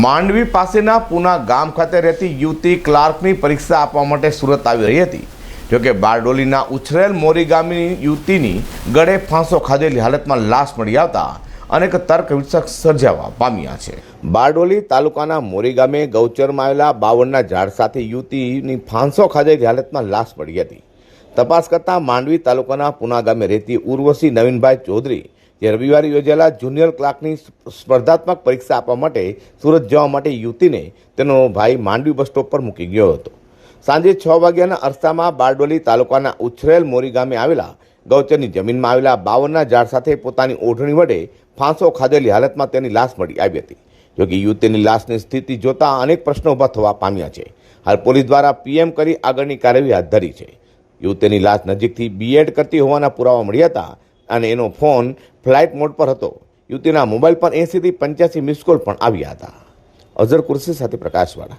માંડવી પાસેના પુના ગામ ખાતે રહેતી યુવતી ક્લાર્કની પરીક્ષા આપવા માટે સુરત આવી રહી હતી. જોકે બારડોલીના ઉછરેલ મોરી ગામની યુવતીની ગળે ફાંસો ખાધેલી હાલતમાં લાશ મળી આવતા અનેક તર્ક વિતર્ક સર્જાવા પામ્યા છે. બારડોલી તાલુકાના મોરી ગામે ગૌચરમાં આવેલા બાવળના ઝાડ સાથે યુવતીની ફાંસો ખાધેલી હાલતમાં લાશ મળી હતી. તપાસ કરતાં માંડવી તાલુકાના પૂના ગામે રહેતી ઉર્વશી નવીનભાઈ ચૌધરી જે રવિવારે યોજાયેલા જુનિયર ક્લાર્કની સ્પર્ધાત્મક પરીક્ષા આપવા માટે સુરત જવા માટે યુવતીને તેનો ભાઈ માંડવી બસ સ્ટોપ પર મૂકી ગયો હતો. સાંજે છ વાગ્યાના અરસામાં બારડોલી તાલુકાના ઉછરેલ મોરી ગામે આવેલા ગૌચરની જમીનમાં આવેલા બાવનના ઝાડ સાથે પોતાની ઓઢણી વડે ફાંસો ખાધેલી હાલતમાં તેની લાશ મળી આવી હતી. જોકે યુવતીની લાશની સ્થિતિ જોતા અનેક પ્રશ્નો ઊભા થવા પામ્યા છે. હાલ પોલીસ દ્વારા પીએમ કરી આગળની કાર્યવાહી હાથ ધરી છે. યુવતીની લાશ નજીકથી બીએડ કરતી હોવાના પુરાવા મળ્યા હતા. અને એનો ફોન ફ્લાઇટ મોડ પર હતો. યુવતીના મોબાઈલ પર એંસીથી પંચ્યાસી મિસ કોલ પણ આવ્યા હતા. અઝર કુર્સી સાથે પ્રકાશવાળા.